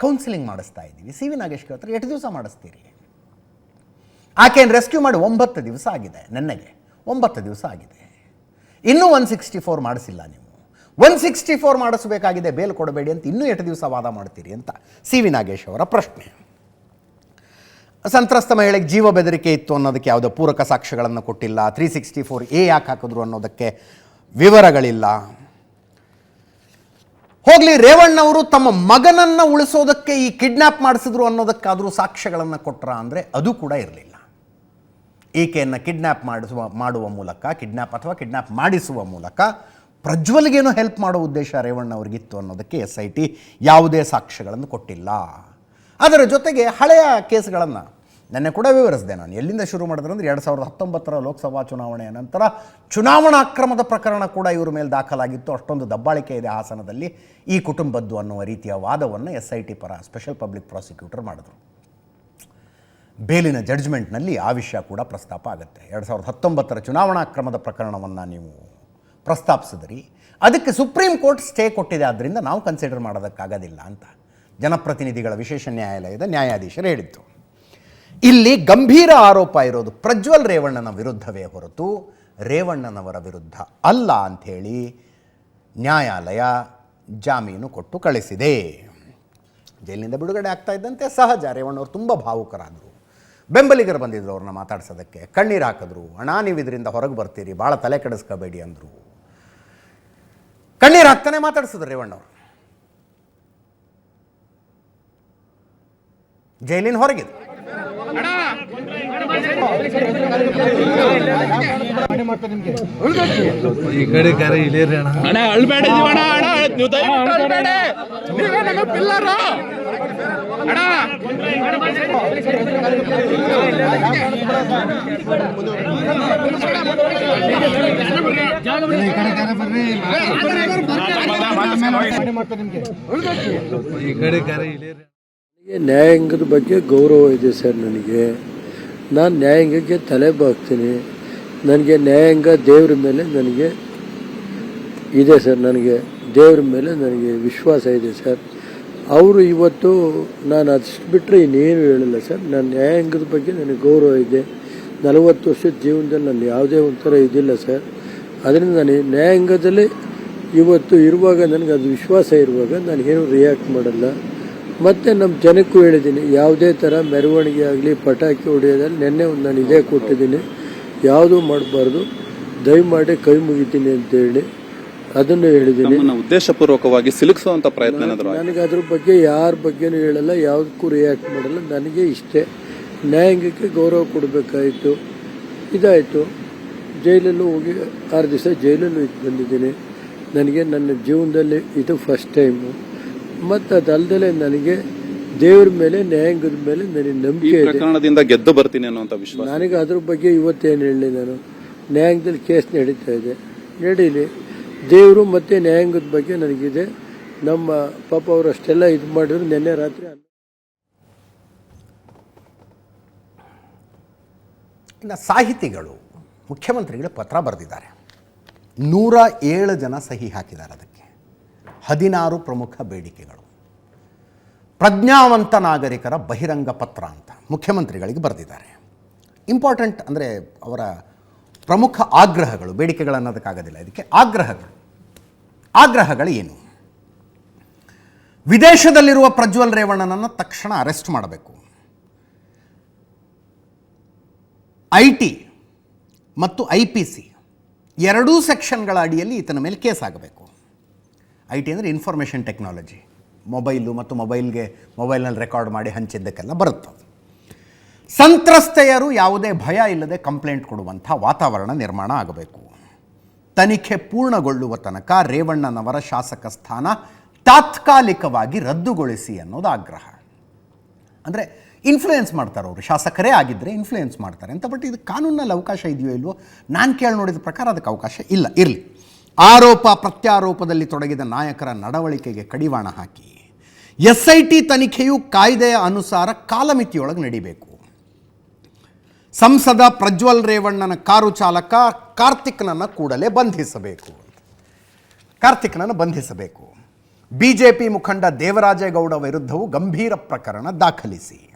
ಕೌನ್ಸಿಲಿಂಗ್ ಮಾಡಿಸ್ತಾ ಇದ್ದೀವಿ. ಸಿ ವಿ ನಾಗೇಶ್ ಕೇಳ್ತಾರೆ, ಎಷ್ಟು ದಿವಸ ಮಾಡಿಸ್ತೀರಿ? ಆಕೆಯನ್ನು ರೆಸ್ಕ್ಯೂ ಮಾಡಿ ಒಂಬತ್ತು ದಿವಸ ಆಗಿದೆ ನನಗೆ ಒಂಬತ್ತು ದಿವಸ ಆಗಿದೆ. ಇನ್ನೂ ಒನ್ ಸಿಕ್ಸ್ಟಿ ಫೋರ್ ಮಾಡಿಸಿಲ್ಲ ನೀವು. ಒನ್ ಸಿಕ್ಸ್ಟಿ ಫೋರ್ ಮಾಡಿಸಬೇಕಾಗಿದೆ, ಬೇಲ್ ಕೊಡಬೇಡಿ ಅಂತ ಇನ್ನೂ ಎಷ್ಟು ದಿವಸ ವಾದ ಮಾಡ್ತೀರಿ ಅಂತ ಸಿ ವಿ ನಾಗೇಶ್ ಅವರ ಪ್ರಶ್ನೆ. ಸಂತ್ರಸ್ತ ಮಹಿಳೆಗೆ ಜೀವ ಬೆದರಿಕೆ ಇತ್ತು ಅನ್ನೋದಕ್ಕೆ ಯಾವುದೋ ಪೂರಕ ಸಾಕ್ಷ್ಯಗಳನ್ನು ಕೊಟ್ಟಿಲ್ಲ. ತ್ರೀ ಸಿಕ್ಸ್ಟಿ ಫೋರ್ ಎ ಯಾಕೆ ಹಾಕಿದ್ರು ಅನ್ನೋದಕ್ಕೆ ವಿವರಗಳಿಲ್ಲ. ಹೋಗಲಿ, ರೇವಣ್ಣವರು ತಮ್ಮ ಮಗನನ್ನು ಉಳಿಸೋದಕ್ಕೆ ಈ ಕಿಡ್ನ್ಯಾಪ್ ಮಾಡಿಸಿದ್ರು ಅನ್ನೋದಕ್ಕಾದರೂ ಸಾಕ್ಷ್ಯಗಳನ್ನು ಕೊಟ್ರ ಅಂದರೆ ಅದು ಕೂಡ ಇರಲಿಲ್ಲ. ಈಕೆಯನ್ನು ಕಿಡ್ನ್ಯಾಪ್ ಮಾಡಿಸುವ, ಮಾಡುವ ಮೂಲಕ ಕಿಡ್ನ್ಯಾಪ್ ಅಥವಾ ಕಿಡ್ನ್ಯಾಪ್ ಮಾಡಿಸುವ ಮೂಲಕ ಪ್ರಜ್ವಲ್ಗೇನು ಹೆಲ್ಪ್ ಮಾಡೋ ಉದ್ದೇಶ ರೇವಣ್ಣ ಅವ್ರಿಗಿತ್ತು ಅನ್ನೋದಕ್ಕೆ ಎಸ್ ಐ ಟಿ ಯಾವುದೇ ಸಾಕ್ಷ್ಯಗಳನ್ನು ಕೊಟ್ಟಿಲ್ಲ. ಅದರ ಜೊತೆಗೆ ಹಳೆಯ ಕೇಸ್ಗಳನ್ನು ನೆನ್ನೆ ಕೂಡ ವಿವರಿಸಿದೆ ನಾನು. ಎಲ್ಲಿಂದ ಶುರು ಮಾಡಿದ್ರೆ ಅಂದರೆ ಎರಡು ಸಾವಿರದ ಹತ್ತೊಂಬತ್ತರ ಲೋಕಸಭಾ ಚುನಾವಣೆಯ ನಂತರ ಚುನಾವಣಾ ಅಕ್ರಮದ ಪ್ರಕರಣ ಕೂಡ ಇವರ ಮೇಲೆ ದಾಖಲಾಗಿತ್ತು. ಅಷ್ಟೊಂದು ದಬ್ಬಾಳಿಕೆ ಇದೆ ಹಾಸನದಲ್ಲಿ ಈ ಕುಟುಂಬದ್ದು ಅನ್ನುವ ರೀತಿಯ ವಾದವನ್ನು ಎಸ್ ಐ ಟಿ ಪರ ಸ್ಪೆಷಲ್ ಪಬ್ಲಿಕ್ ಪ್ರಾಸಿಕ್ಯೂಟರ್ ಮಾಡಿದ್ರು. ಬೇಲಿನ ಜಡ್ಜ್ಮೆಂಟ್ನಲ್ಲಿ ಆ ವಿಷಯ ಕೂಡ ಪ್ರಸ್ತಾಪ ಆಗುತ್ತೆ. ಎರಡು ಸಾವಿರದ ಹತ್ತೊಂಬತ್ತರ ಚುನಾವಣಾ ಕ್ರಮದ ಪ್ರಕರಣವನ್ನು ನೀವು ಪ್ರಸ್ತಾಪಿಸಿದ್ರಿ. ಅದಕ್ಕೆ ಸುಪ್ರೀಂ ಕೋರ್ಟ್ ಸ್ಟೇ ಕೊಟ್ಟಿದೆ ಆದ್ದರಿಂದ ನಾವು ಕನ್ಸಿಡರ್ ಮಾಡೋದಕ್ಕಾಗೋದಿಲ್ಲ ಅಂತ ಜನಪ್ರತಿನಿಧಿಗಳ ವಿಶೇಷ ನ್ಯಾಯಾಲಯದ ನ್ಯಾಯಾಧೀಶರು ಹೇಳಿತ್ತು ಇಲ್ಲಿ ಗಂಭೀರ ಆರೋಪ ಇರೋದು ಪ್ರಜ್ವಲ್ ರೇವಣ್ಣನ ವಿರುದ್ಧವೇ ಹೊರತು ರೇವಣ್ಣನವರ ವಿರುದ್ಧ ಅಲ್ಲ ಅಂಥೇಳಿ ನ್ಯಾಯಾಲಯ ಜಾಮೀನು ಕೊಟ್ಟು ಕಳಿಸಿದೆ. ಜೈಲಿನಿಂದ ಬಿಡುಗಡೆ ಆಗ್ತಾ ಇದ್ದಂತೆ ಸಹಜ. ರೇವಣ್ಣವರು ತುಂಬ ಭಾವುಕರಾದರು. ಬೆಂಬಲಿಗರು ಬಂದಿದ್ರು ಅವ್ರನ್ನ ಮಾತಾಡ್ಸೋದಕ್ಕೆ. ಕಣ್ಣೀರು ಹಾಕಿದ್ರು. ಅಣ್ಣ, ನೀವು ಇದರಿಂದ ಹೊರಗೆ ಬರ್ತೀರಿ. ಭಾಳ ತಲೆ ಕೆಡಿಸ್ಕೋಬೇಡಿ ಅಂದರು. ಕಣ್ಣೀರು ಹಾಕ್ತಾನೆ ಮಾತಾಡ್ಸಿದ್ರು ರೇವಣ್ಣವ್ರು. ಜೈಲಿನ ಹೊರಗಿದೆ ಈ ಕಡೆ ಕರೆ ಇಳಿರಿ ಅಣ್ಣ. ಅಣ್ಣ ಅಳ್ಬೇಡ ಅಣ್ಣ ಅಣ್ಣ ನೀವು ದಯವಿಟ್ಟು ಅಳ್ಬೇಡ ನೀವೇ ಪಿಲ್ಲರ್ ಅಣ್ಣ. ಈ ಕಡೆ ಕರೆ ಬರ್ರಿ ಈ ಕಡೆ ಕರೆ ಇಳಿರಿ ನನಗೆ ನ್ಯಾಯಾಂಗದ ಬಗ್ಗೆ ಗೌರವ ಇದೆ ಸರ್ ನನಗೆ. ನಾನು ನ್ಯಾಯಾಂಗಕ್ಕೆ ತಲೆ ಬಾಗ್ತೀನಿ ನನಗೆ ನ್ಯಾಯಾಂಗ ದೇವ್ರ ಮೇಲೆ ನನಗೆ ಇದೆ ಸರ್, ನನಗೆ ದೇವ್ರ ಮೇಲೆ ನನಗೆ ವಿಶ್ವಾಸ ಇದೆ ಸರ್. ಅವರು ಇವತ್ತು ನಾನು ಅದಷ್ಟು ಬಿಟ್ಟರೆ ಇನ್ನೇನು ಹೇಳಿಲ್ಲ ಸರ್. ನಾನು ನ್ಯಾಯಾಂಗದ ಬಗ್ಗೆ ನನಗೆ ಗೌರವ ಇದೆ. ನಲವತ್ತು ವರ್ಷದ ಜೀವನದಲ್ಲಿ ನನ್ನ ಯಾವುದೇ ಒಂಥರ ಇದಿಲ್ಲ ಸರ್. ಅದರಿಂದ ನಾನು ನ್ಯಾಯಾಂಗದಲ್ಲಿ ಇವತ್ತು ಇರುವಾಗ ನನಗೆ ಅದು ವಿಶ್ವಾಸ ಇರುವಾಗ ನಾನು ಏನು ರಿಯಾಕ್ಟ್ ಮಾಡಲ್ಲ. ಮತ್ತು ನಮ್ಮ ಜನಕ್ಕೂ ಹೇಳಿದ್ದೀನಿ ಯಾವುದೇ ಥರ ಮೆರವಣಿಗೆ ಆಗಲಿ ಪಟಾಕಿ ಹೊಡೆಯೋದಲ್ಲಿ ನಿನ್ನೆ ಒಂದು ನಾನು ಇದೇ ಕೊಟ್ಟಿದ್ದೀನಿ. ಯಾವುದೂ ಮಾಡಬಾರ್ದು. ದಯಮಾಡಿ ಕೈ ಮುಗಿತೀನಿ ಅಂತೇಳಿ ಅದನ್ನು ಹೇಳಿದ್ದೀನಿ. ಉದ್ದೇಶಪೂರ್ವಕವಾಗಿ ಸಿಲುಕಿಸುವಂತ ಪ್ರಯತ್ನ ನನಗೆ ಅದ್ರ ಬಗ್ಗೆ ಯಾರ ಬಗ್ಗೆನೂ ಹೇಳಲ್ಲ ಯಾವುದಕ್ಕೂ ರಿಯಾಕ್ಟ್ ಮಾಡಲ್ಲ. ನನಗೆ ಇಷ್ಟೇ. ನ್ಯಾಯಾಂಗಕ್ಕೆ ಗೌರವ ಕೊಡಬೇಕಾಯಿತು. ಇದಾಯಿತು. ಜೈಲಲ್ಲೂ ಹೋಗಿ ಆರು ದಿವಸ ಜೈಲಲ್ಲೂ ಇದ್ದು ಬಂದಿದ್ದೀನಿ. ನನಗೆ ನನ್ನ ಜೀವನದಲ್ಲಿ ಇದು ಫಸ್ಟ್ ಟೈಮು ಮತ್ತು ಅದಲ್ದಲೆ ನನಗೆ ದೇವ್ರ ಮೇಲೆ ನ್ಯಾಯಾಂಗದ ಮೇಲೆ ನನಗೆ ನಂಬಿಕೆ ಇದೆ. ಪ್ರಕರಣದಿಂದ ಗೆದ್ದು ಬರ್ತೀನಿ ಅನ್ನುವಂತ ವಿಶ್ವಾಸ ನನಗೆ ಅದ್ರ ಬಗ್ಗೆ ಇವತ್ತೇನು ಹೇಳಿ ನಾನು? ನ್ಯಾಯಾಂಗದಲ್ಲಿ ಕೇಸ್ ನಡೀತಾ ಇದೆ. ನಡೀಲಿ. ದೇವರು ಮತ್ತೆ ನ್ಯಾಯಾಂಗದ ಬಗ್ಗೆ ನನಗಿದೆ. ನಮ್ಮ ಪಾಪ ಅವರು ಅಷ್ಟೆಲ್ಲ ಇದು ಮಾಡಿದ್ರು. ನಿನ್ನೆ ರಾತ್ರಿ ಇನ್ನು ಸಾಹಿತಿಗಳು ಮುಖ್ಯಮಂತ್ರಿಗಳು ಪತ್ರ ಬರೆದಿದ್ದಾರೆ. ನೂರ ಏಳು ಜನ ಸಹಿ ಹಾಕಿದ್ದಾರೆ ಅದಕ್ಕೆ. ಹದಿನಾರು ಪ್ರಮುಖ ಬೇಡಿಕೆಗಳು. ಪ್ರಜ್ಞಾವಂತ ನಾಗರಿಕರ ಬಹಿರಂಗ ಪತ್ರ ಅಂತ ಮುಖ್ಯಮಂತ್ರಿಗಳಿಗೆ ಬರೆದಿದ್ದಾರೆ. ಇಂಪಾರ್ಟೆಂಟ್ ಅಂದರೆ ಅವರ ಪ್ರಮುಖ ಆಗ್ರಹಗಳು ಬೇಡಿಕೆಗಳು ಅನ್ನೋದಕ್ಕಾಗೋದಿಲ್ಲ ಇದಕ್ಕೆ ಆಗ್ರಹಗಳು. ಆಗ್ರಹಗಳು ಏನು? ವಿದೇಶದಲ್ಲಿರುವ ಪ್ರಜ್ವಲ್ ರೇವಣ್ಣನನ್ನು ತಕ್ಷಣ ಅರೆಸ್ಟ್ ಮಾಡಬೇಕು. ಐ ಟಿ ಮತ್ತು ಐ ಪಿ ಸಿ ಎರಡೂ ಸೆಕ್ಷನ್ಗಳ ಅಡಿಯಲ್ಲಿ ಈತನ ಮೇಲೆ ಕೇಸ್ ಆಗಬೇಕು. ಐ ಟಿ ಅಂದರೆ ಇನ್ಫಾರ್ಮೇಷನ್ ಟೆಕ್ನಾಲಜಿ ಮೊಬೈಲು ಮತ್ತು ಮೊಬೈಲ್ಗೆ ಮೊಬೈಲ್ನಲ್ಲಿ ರೆಕಾರ್ಡ್ ಮಾಡಿ ಹಂಚಿದ್ದಕ್ಕೆಲ್ಲ ಬರುತ್ತೆ. ಸಂತ್ರಸ್ತೆಯರು ಯಾವುದೇ ಭಯ ಇಲ್ಲದೆ ಕಂಪ್ಲೇಂಟ್ ಕೊಡುವಂಥ ವಾತಾವರಣ ನಿರ್ಮಾಣ ಆಗಬೇಕು. ತನಿಖೆ ಪೂರ್ಣಗೊಳ್ಳುವ ತನಕ ರೇವಣ್ಣನವರ ಶಾಸಕ ಸ್ಥಾನ ತಾತ್ಕಾಲಿಕವಾಗಿ ರದ್ದುಗೊಳಿಸಿ ಅನ್ನೋದು ಆಗ್ರಹ. ಅಂದರೆ ಇನ್ಫ್ಲೂಯೆನ್ಸ್ ಮಾಡ್ತಾರೆ ಅವರು. ಶಾಸಕರೇ ಆಗಿದ್ದರೆ ಇನ್ಫ್ಲೂಯೆನ್ಸ್ ಮಾಡ್ತಾರೆ ಅಂತ ಬಟ್ ಇದು ಕಾನೂನಲ್ಲಿ ಅವಕಾಶ ಇದೆಯೋ ಇಲ್ವೋ, ನಾನು ಕೇಳಿ ನೋಡಿದ ಪ್ರಕಾರ ಅದಕ್ಕೆ ಅವಕಾಶ ಇಲ್ಲ, ಇರಲಿ. ಆರೋಪ ಪ್ರತ್ಯಾರೋಪದಲ್ಲಿ ತೊಡಗಿದ ನಾಯಕರ ನಡವಳಿಕೆಗೆ ಕಡಿವಾಣ ಹಾಕಿ. ಎಸ್ ಐ ತನಿಖೆಯು ಕಾಯ್ದೆಯ ಅನುಸಾರ ಕಾಲಮಿತಿಯೊಳಗೆ ನಡಿಬೇಕು. ಸಂಸದ ಪ್ರಜ್ವಲ್ ರೇವಣ್ಣನ ಕಾರು ಚಾಲಕ ಕಾರ್ತಿಕ್ನನ್ನು ಕೂಡಲೇ ಬಂಧಿಸಬೇಕು. ಕಾರ್ತಿಕ್ನನ್ನು ಬಂಧಿಸಬೇಕು. ಬಿ ಜೆ ಪಿ ಮುಖಂಡ ದೇವರಾಜೇಗೌಡ ವಿರುದ್ಧವೂ ಗಂಭೀರ ಪ್ರಕರಣ ದಾಖಲಿಸಿ.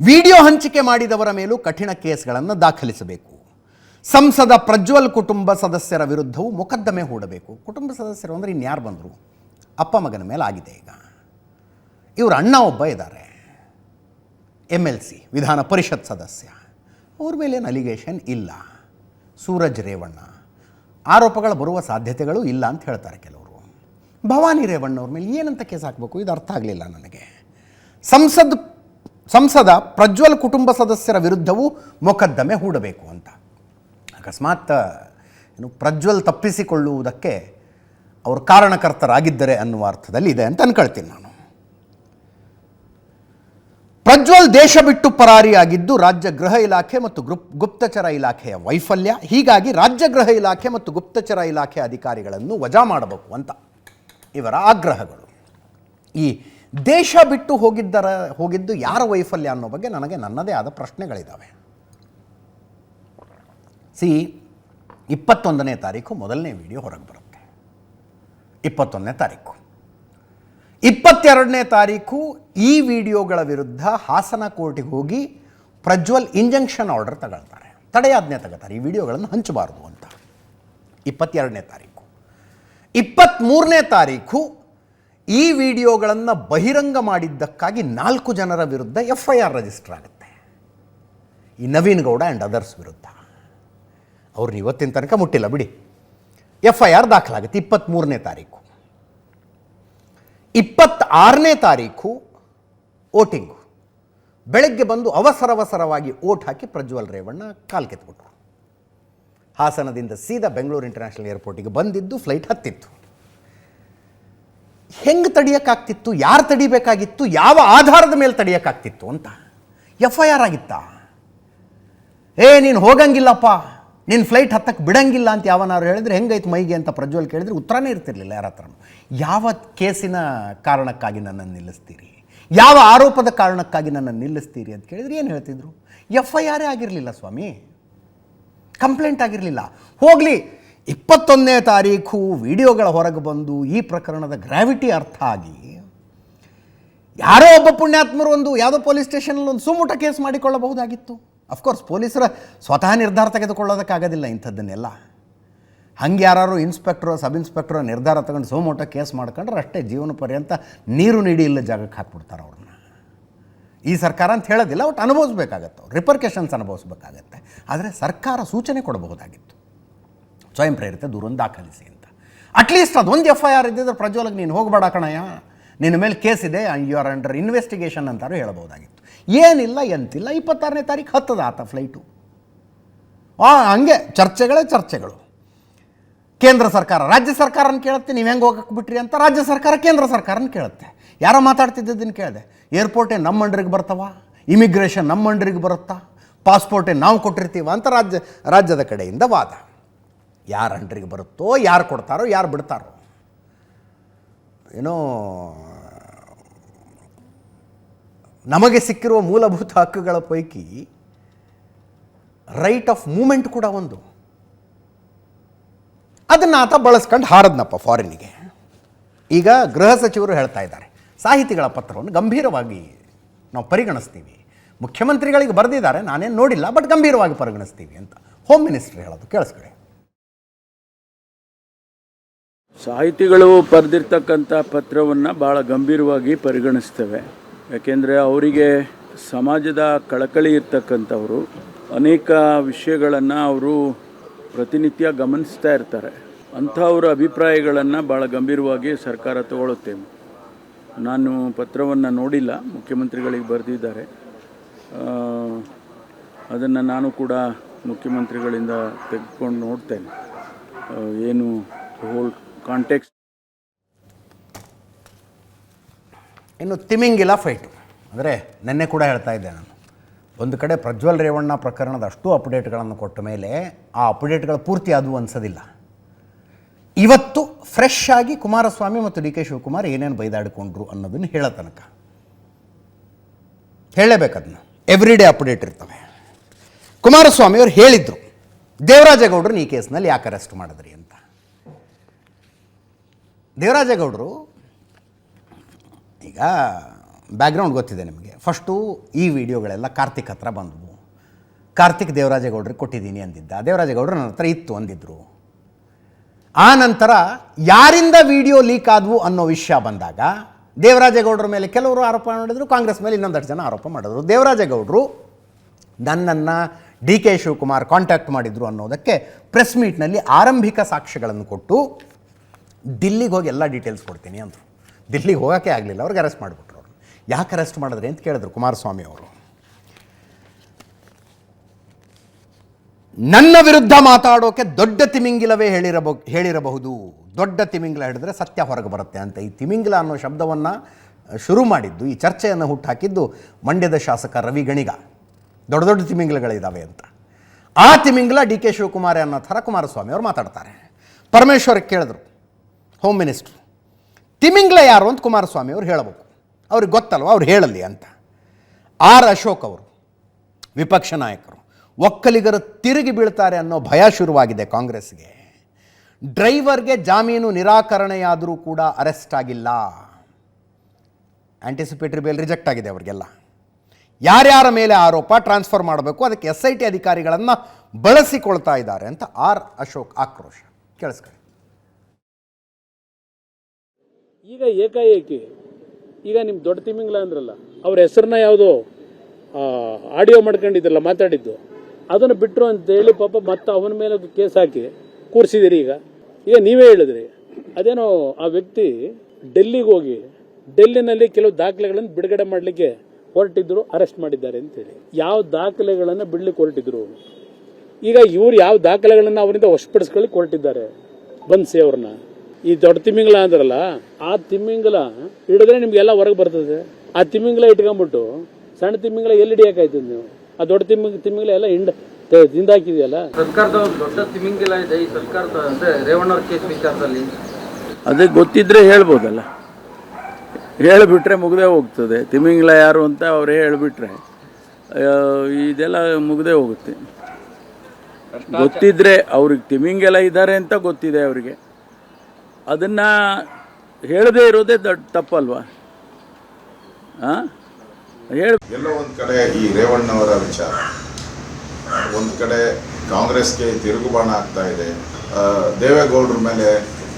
ವಿಡಿಯೋ ಹಂಚಿಕೆ ಮಾಡಿದವರ ಮೇಲೂ ಕಠಿಣ ಕೇಸ್ಗಳನ್ನು ದಾಖಲಿಸಬೇಕು. ಸಂಸದ ಪ್ರಜ್ವಲ್ ಕುಟುಂಬ ಸದಸ್ಯರ ವಿರುದ್ಧವೂ ಮೊಕದ್ದಮೆ ಹೂಡಬೇಕು. ಕುಟುಂಬ ಸದಸ್ಯರು ಅಂದರೆ ಇನ್ಯಾರು ಬಂದರು? ಅಪ್ಪ ಮಗನ ಮೇಲೆ ಆಗಿದೆ ಈಗ. ಇವರ ಅಣ್ಣ ಒಬ್ಬ ಇದ್ದಾರೆ ಎಂ ಎಲ್ ಸಿ ವಿಧಾನ ಪರಿಷತ್ ಸದಸ್ಯ. ಅವ್ರ ಮೇಲೇನು ಅಲಿಗೇಷನ್ ಇಲ್ಲ? ಸೂರಜ್ ರೇವಣ್ಣ. ಆರೋಪಗಳು ಬರುವ ಸಾಧ್ಯತೆಗಳು ಇಲ್ಲ ಅಂತ ಹೇಳ್ತಾರೆ ಕೆಲವರು. ಭವಾನಿ ರೇವಣ್ಣ ಅವ್ರ ಮೇಲೆ ಏನಂತ ಕೇಸ್ ಹಾಕಬೇಕು? ಇದು ಅರ್ಥ ಆಗಲಿಲ್ಲ ನನಗೆ. ಸಂಸದ್, ಸಂಸದ ಪ್ರಜ್ವಲ್ ಕುಟುಂಬ ಸದಸ್ಯರ ವಿರುದ್ಧವೂ ಮೊಕದ್ದಮೆ ಹೂಡಬೇಕು ಅಂತ. ಅಕಸ್ಮಾತ್, ಏನು ಪ್ರಜ್ವಲ್ ತಪ್ಪಿಸಿಕೊಳ್ಳುವುದಕ್ಕೆ ಅವರು ಕಾರಣಕರ್ತರಾಗಿದ್ದರೆ ಅನ್ನುವ ಅರ್ಥದಲ್ಲಿ ಇದೆ ಅಂತ ಅನ್ಕೊಳ್ತೀನಿ ನಾನು. ಪ್ರಜ್ವಲ್ ದೇಶ ಬಿಟ್ಟು ಪರಾರಿಯಾಗಿದ್ದು ರಾಜ್ಯ ಗೃಹ ಇಲಾಖೆ ಮತ್ತು ಗುಪ್, ಗುಪ್ತಚರ ಇಲಾಖೆಯ ವೈಫಲ್ಯ, ಹೀಗಾಗಿ ರಾಜ್ಯ ಗೃಹ ಇಲಾಖೆ ಮತ್ತು ಗುಪ್ತಚರ ಇಲಾಖೆ ಅಧಿಕಾರಿಗಳನ್ನು ವಜಾ ಮಾಡಬೇಕು ಅಂತ ಇವರ ಆಗ್ರಹಗಳು. ಈ ದೇಶ ಬಿಟ್ಟು ಹೋಗಿದ್ದರ, ಹೋಗಿದ್ದು ಯಾರ ವೈಫಲ್ಯ ಅನ್ನೋ ಬಗ್ಗೆ ನನಗೆ ನನ್ನದೇ ಆದ ಪ್ರಶ್ನೆಗಳಿದ್ದಾವೆ ಸಿ, ಇಪ್ಪತ್ತೊಂದನೇ ತಾರೀಕು ಮೊದಲನೇ ವಿಡಿಯೋ ಹೊರಗೆ ಬರುತ್ತೆ. ಇಪ್ಪತ್ತೊಂದನೇ ತಾರೀಕು. ಇಪ್ಪತ್ತೆರಡನೇ ತಾರೀಕು ಈ ವಿಡಿಯೋಗಳ ವಿರುದ್ಧ ಹಾಸನ ಕೋರ್ಟಿಗೆ ಹೋಗಿ ಪ್ರಜ್ವಲ್ ಇಂಜಂಕ್ಷನ್ ಆರ್ಡರ್ ತಗೊಳ್ತಾರೆ. ತಡೆಯಾಜ್ಞೆ ತಗೋತಾರೆ. ಈ ವಿಡಿಯೋಗಳನ್ನು ಹಂಚಬಾರ್ದು ಅಂತ. ಇಪ್ಪತ್ತೆರಡನೇ ತಾರೀಕು. ಇಪ್ಪತ್ತ್ಮೂರನೇ ತಾರೀಕು ಈ ವಿಡಿಯೋಗಳನ್ನು ಬಹಿರಂಗ ಮಾಡಿದ್ದಕ್ಕಾಗಿ ನಾಲ್ಕು ಜನರ ವಿರುದ್ಧ ಎಫ್ ಐ ಆರ್ ರಿಜಿಸ್ಟರ್ ಆಗುತ್ತೆ. ಈ ನವೀನ್ ಗೌಡ ಆ್ಯಂಡ್ ಅದರ್ಸ್ ವಿರುದ್ಧ. ಅವ್ರನ್ನ ಇವತ್ತಿನ ತನಕ ಮುಟ್ಟಿಲ್ಲ, ಬಿಡಿ. ಎಫ್ ಐ ಆರ್ ದಾಖಲಾಗುತ್ತೆ ಇಪ್ಪತ್ತ್ಮೂರನೇ ತಾರೀಕು. ಇಪ್ಪತ್ತಾರನೇ ತಾರೀಕು ಓಟಿಂಗು ಬೆಳಗ್ಗೆ ಬಂದು ಅವಸರವಸರವಾಗಿ ಓಟ್ ಹಾಕಿ ಪ್ರಜ್ವಲ್ ರೇವಣ್ಣ ಕಾಲು ಕೆತ್ಬಿಟ್ರು. ಹಾಸನದಿಂದ ಸೀದಾ ಬೆಂಗಳೂರು ಇಂಟರ್ನ್ಯಾಷನಲ್ ಏರ್ಪೋರ್ಟಿಗೆ ಬಂದಿದ್ದು ಫ್ಲೈಟ್ ಹತ್ತಿತ್ತು. ಹೆಂಗೆ ತಡಿಯೋಕ್ಕಾಗ್ತಿತ್ತು, ಯಾರು ತಡಿಬೇಕಾಗಿತ್ತು, ಯಾವ ಆಧಾರದ ಮೇಲೆ ತಡಿಯೋಕ್ಕಾಗ್ತಿತ್ತು ಅಂತ ಎಫ್ ಐ ಆರ್ ಆಗಿತ್ತಾ? ಏ, ನೀನು ಹೋಗಂಗಿಲ್ಲಪ್ಪ. ನಿನ್ನ ಫ್ಲೈಟ್ ಹತ್ತಕ್ಕೆ ಬಿಡಂಗಿಲ್ಲ ಅಂತ ಯಾವನಾರು ಹೇಳಿದ್ರೆ ಹೆಂಗೈತೆ ಮೈಗೆ ಅಂತ ಪ್ರಜ್ವಲ್ ಕೇಳಿದ್ರೆ ಉತ್ತರನೇ ಇರ್ತಿರ್ಲಿಲ್ಲ ಯಾರ ಹತ್ರ. ಯಾವ ಕೇಸಿನ ಕಾರಣಕ್ಕಾಗಿ ನನ್ನನ್ನು ನಿಲ್ಲಿಸ್ತೀರಿ? ಯಾವ ಆರೋಪದ ಕಾರಣಕ್ಕಾಗಿ ನನ್ನನ್ನು ನಿಲ್ಲಿಸ್ತೀರಿ ಅಂತ ಕೇಳಿದ್ರೆ ಏನು ಹೇಳ್ತಿದ್ರು? ಎಫ್ ಐ ಆರೇ ಆಗಿರಲಿಲ್ಲ ಸ್ವಾಮಿ. ಕಂಪ್ಲೇಂಟ್ ಆಗಿರಲಿಲ್ಲ. ಹೋಗಲಿ, ಇಪ್ಪತ್ತೊಂದನೇ ತಾರೀಕು ವಿಡಿಯೋಗಳ ಹೊರಗೆ ಬಂದು ಈ ಪ್ರಕರಣದ ಗ್ರಾವಿಟಿ ಅರ್ಥ ಆಗಿ ಯಾರೋ ಒಬ್ಬ ಪುಣ್ಯಾತ್ಮರು ಒಂದು ಯಾವುದೋ ಪೊಲೀಸ್ ಸ್ಟೇಷನಲ್ಲಿ ಒಂದು ಸುಮುಟ ಕೇಸ್ ಮಾಡಿಕೊಳ್ಳಬಹುದಾಗಿತ್ತು. ಅಫ್ಕೋರ್ಸ್ ಪೊಲೀಸರ ಸ್ವತಃ ನಿರ್ಧಾರ ತೆಗೆದುಕೊಳ್ಳೋದಕ್ಕಾಗೋದಿಲ್ಲ ಇಂಥದ್ದನ್ನೆಲ್ಲ. ಹಂಗೆ ಯಾರು ಇನ್ಸ್ಪೆಕ್ಟ್ರೋ, ಸಬ್ ಇನ್ಸ್ಪೆಕ್ಟ್ರೋ ನಿರ್ಧಾರ ತಗೊಂಡು ಸೋಮೋಟ ಕೇಸ್ ಮಾಡ್ಕೊಂಡ್ರೆ ಅಷ್ಟೇ ಜೀವನ ಪರ್ಯಂತ ನೀರು ನೀಡಿ ಇಲ್ಲ ಜಾಗಕ್ಕೆ ಹಾಕ್ಬಿಡ್ತಾರೆ ಅವ್ರನ್ನ. ಈ ಸರ್ಕಾರ ಅಂತ ಹೇಳೋದಿಲ್ಲ, ಒಟ್ಟು ಅನುಭವಿಸ್ಬೇಕಾಗತ್ತೆ ರಿಪರ್ಕೇಷನ್ಸ್ ಅನುಭವಿಸ್ಬೇಕಾಗತ್ತೆ. ಆದರೆ ಸರ್ಕಾರ ಸೂಚನೆ ಕೊಡಬಹುದಾಗಿತ್ತು. ಸ್ವಯಂ ಪ್ರೇರಿತ ದೂರನ್ನು ದಾಖಲಿಸಿ ಅಂತ. ಅಟ್ಲೀಸ್ಟ್ ಅದೊಂದು ಎಫ್ ಐ ಆರ್ ಇದ್ದಿದ್ರೆ ಪ್ರಜ್ವಲಕ್ಕೆ ನೀನು ಹೋಗಬೇಡ ಕಣಯ್ಯ. ನಿನ್ನ ಮೇಲೆ ಕೇಸ್ ಇದೆ ಯು ಆರ್ ಅಂಡರ್ ಇನ್ವೆಸ್ಟಿಗೇಷನ್ ಅಂತಾರು ಹೇಳ್ಬೋದಾಗಿತ್ತು ಏನಿಲ್ಲ ಎಂತಿಲ್ಲ. ಇಪ್ಪತ್ತಾರನೇ ತಾರೀಕು ಹತ್ತದ ಆತ ಫ್ಲೈಟು ಹಂಗೆ ಚರ್ಚೆಗಳೇ ಚರ್ಚೆಗಳು. ಕೇಂದ್ರ ಸರ್ಕಾರ, ರಾಜ್ಯ ಸರ್ಕಾರನ ಕೇಳುತ್ತೆ, ನೀವು ಹೆಂಗೆ ಹೋಗಕ್ಕೆ ಬಿಟ್ರಿ ಅಂತ ರಾಜ್ಯ ಸರ್ಕಾರ ಕೇಂದ್ರ ಸರ್ಕಾರನ ಕೇಳುತ್ತೆ. ಯಾರೋ ಮಾತಾಡ್ತಿದ್ದದನ್ನು ಕೇಳಿದೆ. ಏರ್ಪೋರ್ಟೇ ನಮ್ಮ ಅಂಡ್ರಿಗೆ ಬರ್ತವ ಇಮಿಗ್ರೇಷನ್ ನಮ್ಮ ಅಂಡ್ರಿಗೆ ಬರುತ್ತಾ? ಪಾಸ್ಪೋರ್ಟೇ ನಾವು ಕೊಟ್ಟಿರ್ತೀವ ಅಂತ ರಾಜ್ಯ, ರಾಜ್ಯದ ಕಡೆಯಿಂದ ವಾದ. ಯಾರ ಅಂಡ್ರಿಗೆ ಬರುತ್ತೋ, ಯಾರು ಕೊಡ್ತಾರೋ, ಯಾರು ಬಿಡ್ತಾರೋ. ಏನೋ ನಮಗೆ ಸಿಕ್ಕಿರುವ ಮೂಲಭೂತ ಹಕ್ಕುಗಳ ಪೈಕಿ ರೈಟ್ ಆಫ್ ಮೂಮೆಂಟ್ ಕೂಡ ಒಂದು. ಅದನ್ನು ಆತ ಬಳಸ್ಕೊಂಡು ಹಾರದ್ನಪ್ಪ ಫಾರಿನ್ನಿಗೆ ಈಗ ಗೃಹ ಸಚಿವರು ಹೇಳ್ತಾ ಇದ್ದಾರೆ. ಸಾಹಿತಿಗಳ ಪತ್ರವನ್ನು ಗಂಭೀರವಾಗಿ ನಾವು ಪರಿಗಣಿಸ್ತೀವಿ. ಮುಖ್ಯಮಂತ್ರಿಗಳಿಗೆ ಬರೆದಿದ್ದಾರೆ, ನಾನೇನು ನೋಡಿಲ್ಲ ಬಟ್ ಗಂಭೀರವಾಗಿ ಪರಿಗಣಿಸ್ತೀವಿ ಅಂತ. ಹೋಮ್ ಮಿನಿಸ್ಟರ್ ಹೇಳೋದು ಕೇಳಿಸ್ಕೊಳ್ಳಿ ಸಾಹಿತಿಗಳು ಬರೆದಿರ್ತಕ್ಕಂಥ ಪತ್ರವನ್ನು ಭಾಳ ಗಂಭೀರವಾಗಿ ಪರಿಗಣಿಸ್ತೇವೆ. ಯಾಕೆಂದರೆ ಅವರಿಗೆ ಸಮಾಜದ ಕಳಕಳಿ ಇರ್ತಕ್ಕಂಥವರು, ಅನೇಕ ವಿಷಯಗಳನ್ನು ಅವರು ಪ್ರತಿನಿತ್ಯ ಗಮನಿಸ್ತಾ ಇರ್ತಾರೆ. ಅಂಥವ್ರ ಅಭಿಪ್ರಾಯಗಳನ್ನು ಭಾಳ ಗಂಭೀರವಾಗಿ ಸರ್ಕಾರ ತಗೊಳ್ಳುತ್ತೆ ನಾನು ಪತ್ರವನ್ನು ನೋಡಿಲ್ಲ, ಮುಖ್ಯಮಂತ್ರಿಗಳಿಗೆ ಬರೆದಿದ್ದಾರೆ. ಅದನ್ನು ನಾನು ಕೂಡ ಮುಖ್ಯಮಂತ್ರಿಗಳಿಂದ ತೆಗೆದುಕೊಂಡು ನೋಡ್ತೇನೆ. ಏನು ಹೋಲ್ ಕಾಂಟೆಕ್ಸ್ಟ್ ಇನ್ನು ತಿಮಿಂಗಿಲ ಫೈಟು ಅಂದರೆ ನಿನ್ನೆ ಕೂಡ ಹೇಳ್ತಾ ಇದ್ದೆ ನಾನು. ಒಂದು ಕಡೆ ಪ್ರಜ್ವಲ್ ರೇವಣ್ಣ ಪ್ರಕರಣದ ಅಷ್ಟು ಅಪ್ಡೇಟ್ಗಳನ್ನು ಕೊಟ್ಟ ಮೇಲೆ ಆ ಅಪ್ಡೇಟ್ಗಳು ಪೂರ್ತಿ ಅದು ಅನ್ಸೋದಿಲ್ಲ. ಇವತ್ತು ಫ್ರೆಶ್ ಆಗಿ ಕುಮಾರಸ್ವಾಮಿ ಮತ್ತು ಡಿ ಕೆ ಶಿವಕುಮಾರ್ ಏನೇನು ಬೈದಾಡಿಕೊಂಡ್ರು ಅನ್ನೋದನ್ನು ಹೇಳೋ ತನಕ. ಹೇಳಲೇಬೇಕದನ್ನ ಎವ್ರಿ ಡೇ ಅಪ್ಡೇಟ್ ಇರ್ತವೆ. ಕುಮಾರಸ್ವಾಮಿ ಅವರು ಹೇಳಿದರು ದೇವರಾಜೇಗೌಡರನ್ನ ಈ ಕೇಸ್ನಲ್ಲಿ ಯಾಕೆ ಅರೆಸ್ಟ್ ಮಾಡಿದ್ರಿ ಅಂತ. ದೇವರಾಜೇಗೌಡರು ಈಗ ಬ್ಯಾಕ್ಗ್ರೌಂಡ್ ಗೊತ್ತಿದೆ ನಿಮಗೆ. ಫಸ್ಟು ಈ ವಿಡಿಯೋಗಳೆಲ್ಲ ಕಾರ್ತಿಕ್ ಹತ್ರ ಬಂದವು. ಕಾರ್ತಿಕ್ ದೇವರಾಜೇಗೌಡ್ರಿಗೆ ಕೊಟ್ಟಿದ್ದೀನಿ ಅಂದಿದ್ದ. ದೇವರಾಜೇಗೌಡರು ನನ್ನ ಹತ್ರ ಇತ್ತು ಅಂದಿದ್ರು. ಆ ನಂತರ ಯಾರಿಂದ ವಿಡಿಯೋ ಲೀಕ್ ಆದವು ಅನ್ನೋ ವಿಷಯ ಬಂದಾಗ ದೇವರಾಜೇಗೌಡರ ಮೇಲೆ ಕೆಲವರು ಆರೋಪ ಮಾಡಿದ್ರು, ಕಾಂಗ್ರೆಸ್ ಮೇಲೆ ಇನ್ನೊಂದಷ್ಟು ಜನ ಆರೋಪ ಮಾಡಿದ್ರು. ದೇವರಾಜೇಗೌಡರು ನನ್ನನ್ನು ಡಿ ಕೆ ಶಿವಕುಮಾರ್ ಕಾಂಟ್ಯಾಕ್ಟ್ ಮಾಡಿದ್ರು ಅನ್ನೋದಕ್ಕೆ ಪ್ರೆಸ್ ಮೀಟ್ನಲ್ಲಿ ಆರಂಭಿಕ ಸಾಕ್ಷ್ಯಗಳನ್ನು ಕೊಟ್ಟು, ದಿಲ್ಲಿಗೆ ಹೋಗಿ ಎಲ್ಲ ಡೀಟೇಲ್ಸ್ ಕೊಡ್ತೀನಿ ಅಂದರು. ದಿಲ್ಲಿಗೆ ಹೋಗೋಕ್ಕೆ ಆಗಲಿಲ್ಲ, ಅವ್ರಿಗೆ ಅರೆಸ್ಟ್ ಮಾಡಿಬಿಟ್ರು ಅವರು. ಯಾಕೆ ಅರೆಸ್ಟ್ ಮಾಡಿದ್ರಿ ಅಂತ ಕೇಳಿದ್ರು ಕುಮಾರಸ್ವಾಮಿ ಅವರು. ನನ್ನ ವಿರುದ್ಧ ಮಾತಾಡೋಕೆ ದೊಡ್ಡ ತಿಮಿಂಗಿಲವೇ ಹೇಳಿರಬ, ಹೇಳಿರಬಹುದು. ದೊಡ್ಡ ತಿಮಿಂಗಿಲ ಹಿಡಿದ್ರೆ ಸತ್ಯ ಹೊರಗೆ ಬರುತ್ತೆ ಅಂತ. ಈ ತಿಮಿಂಗಿಲ ಅನ್ನೋ ಶಬ್ದವನ್ನು ಶುರು ಮಾಡಿದ್ದು, ಈ ಚರ್ಚೆಯನ್ನು ಹುಟ್ಟಾಕಿದ್ದು ಮಂಡ್ಯದ ಶಾಸಕ ರವಿ ಗಣಿಗ. ದೊಡ್ಡ ದೊಡ್ಡ ತಿಮಿಂಗಿಲಗಳಿದ್ದಾವೆ ಅಂತ. ಆ ತಿಮಿಂಗಿಲ ಡಿ ಕೆ ಶಿವಕುಮಾರ್ ಅನ್ನೋ ಥರ ಕುಮಾರಸ್ವಾಮಿ ಅವರು ಮಾತಾಡ್ತಾರೆ. ಪರಮೇಶ್ವರಕ್ಕೆ ಕೇಳಿದ್ರು ಹೋಮ್ ಮಿನಿಸ್ಟ್ರು ತಿಮಿಂಗ್ಲ ಯಾರು ಅಂತ ಕುಮಾರಸ್ವಾಮಿ ಅವರು ಹೇಳಬೇಕು. ಅವ್ರಿಗೆ ಗೊತ್ತಲ್ವ? ಅವ್ರು ಹೇಳಲಿ ಅಂತ. ಆರ್ ಅಶೋಕ್ ಅವರು, ವಿಪಕ್ಷ ನಾಯಕರು, ಒಕ್ಕಲಿಗರು ತಿರುಗಿ ಬೀಳ್ತಾರೆ ಅನ್ನೋ ಭಯ ಶುರುವಾಗಿದೆ ಕಾಂಗ್ರೆಸ್ಗೆ. ಡ್ರೈವರ್ಗೆ ಜಾಮೀನು ನಿರಾಕರಣೆಯಾದರೂ ಕೂಡ ಅರೆಸ್ಟ್ ಆಗಿಲ್ಲ. ಆಂಟಿಸಿಪೇಟರಿ ಬೇಲ್ ರಿಜೆಕ್ಟ್ ಆಗಿದೆ ಅವರಿಗೆಲ್ಲ. ಯಾರ್ಯಾರ ಮೇಲೆ ಆರೋಪ ಟ್ರಾನ್ಸ್ಫರ್ ಮಾಡಬೇಕು, ಅದಕ್ಕೆ ಎಸ್ ಐ ಟಿ ಅಧಿಕಾರಿಗಳನ್ನು ಬಳಸಿಕೊಳ್ತಾ ಇದ್ದಾರೆ ಅಂತ ಆರ್ ಅಶೋಕ್ ಆಕ್ರೋಶ. ಕೇಳಿಸ್ಕೊಳ್ಳಿ. ಈಗ ಏಕಾಏಕಿ. ಈಗ ನಿಮ್ಮ ದೊಡ್ಡ ತಿಮ್ಮಿಂಗ್ಲ ಅಂದ್ರಲ್ಲ, ಅವ್ರ ಹೆಸರನ್ನ ಯಾವುದೋ ಆಡಿಯೋ ಮಾಡ್ಕೊಂಡಿದ್ರಲ್ಲ, ಮಾತಾಡಿದ್ದು. ಅದನ್ನು ಬಿಟ್ಟರು ಅಂತೇಳಿ ಪಾಪ ಮತ್ತೆ ಅವನ ಮೇಲೆ ಕೇಸ್ ಹಾಕಿ ಕೂರಿಸಿದಿರಿ ಈಗ. ಈಗ ನೀವೇ ಹೇಳಿದ್ರಿ, ಅದೇನೋ ಆ ವ್ಯಕ್ತಿ ಡೆಲ್ಲಿಗೆ ಹೋಗಿ, ಡೆಲ್ಲಿನಲ್ಲಿ ಕೆಲವು ದಾಖಲೆಗಳನ್ನು ಬಿಡುಗಡೆ ಮಾಡಲಿಕ್ಕೆ ಹೊರಟಿದ್ರು, ಅರೆಸ್ಟ್ ಮಾಡಿದ್ದಾರೆ ಅಂತೇಳಿ. ಯಾವ ದಾಖಲೆಗಳನ್ನು ಬಿಡ್ಲಿಕ್ಕೆ ಹೊರಟಿದ್ರು? ಈಗ ಇವ್ರು ಯಾವ ದಾಖಲೆಗಳನ್ನು ಅವರಿಂದ ವಶಪಡಿಸ್ಕೊಳ್ಳಿಕ್ಕೆ ಹೊರಟಿದ್ದಾರೆ? ಬನ್ಸಿ ಅವ್ರನ್ನ. ಈ ದೊಡ್ಡ ತಿಮ್ಮಿಂಗ್ಲ ಅಂದ್ರಲ್ಲ ಆ ತಿಮ್ಮಿಂಗ್ಲ ಹಿಡಿದ್ರೆ ನಿಮ್ಗೆಲ್ಲ ಹೊರಗೆ ಬರ್ತದೆ. ಆ ತಿಮ್ಮಿಂಗ್ಲ ಇಟ್ಕೊಂಡ್ಬಿಟ್ಟು ಸಣ್ಣ ತಿಮ್ಮಿಂಗ್ಲ ಎಲ್ಲಿ ಹಿಡಿಯೋಕಾಯ್ತದೆ ನೀವು? ಆ ದೊಡ್ಡ ತಿಮ್ಮಿಂಗ್ ತಿಮ್ಮಿಂಗ್ಲ ಎಲ್ಲ ಹಿಂಡ ದಿಂದಾಕಿದೆಯಲ್ಲ ಸರ್ಕಾರದ ದೊಡ್ಡ ತಿಮಿಂಗಿಲ ಇದೆ ಈ ಸರ್ಕಾರದ ಅಂದ್ರೆ ರೇವಣ್ಣವ್ರ ಕೇಸ್ ವಿಚಾರದಲ್ಲಿ. ಅದೇ ಗೊತ್ತಿದ್ರೆ ಹೇಳ್ಬೋದಲ್ಲ. ಹೇಳಿಬಿಟ್ರೆ ಮುಗ್ದೇ ಹೋಗ್ತದೆ. ತಿಮಿಂಗ್ಲ ಯಾರು ಅಂತ ಅವರೇ ಹೇಳಿಬಿಟ್ರೆ ಇದೆಲ್ಲ ಮುಗ್ದೇ ಹೋಗುತ್ತೆ. ಗೊತ್ತಿದ್ರೆ ಅವ್ರಿಗೆ ತಿಮಿಂಗೆಲ್ಲ ಇದ್ದಾರೆ ಅಂತ ಗೊತ್ತಿದೆ ಅವರಿಗೆ. ಅದನ್ನು ಹೇಳದೇ ಇರೋದೇ ದೊಡ್ಡ ತಪ್ಪಲ್ವಾ? ಹಾಂ ಹೇಳ ಎಲ್ಲೋ ಒಂದು ಕಡೆ ಈ ರೇವಣ್ಣವರ ವಿಚಾರ. ಒಂದು ಕಡೆ ಕಾಂಗ್ರೆಸ್ಗೆ ತಿರುಗುಬಾಣ ಆಗ್ತಾ ಇದೆ. ದೇವೇಗೌಡರ ಮೇಲೆ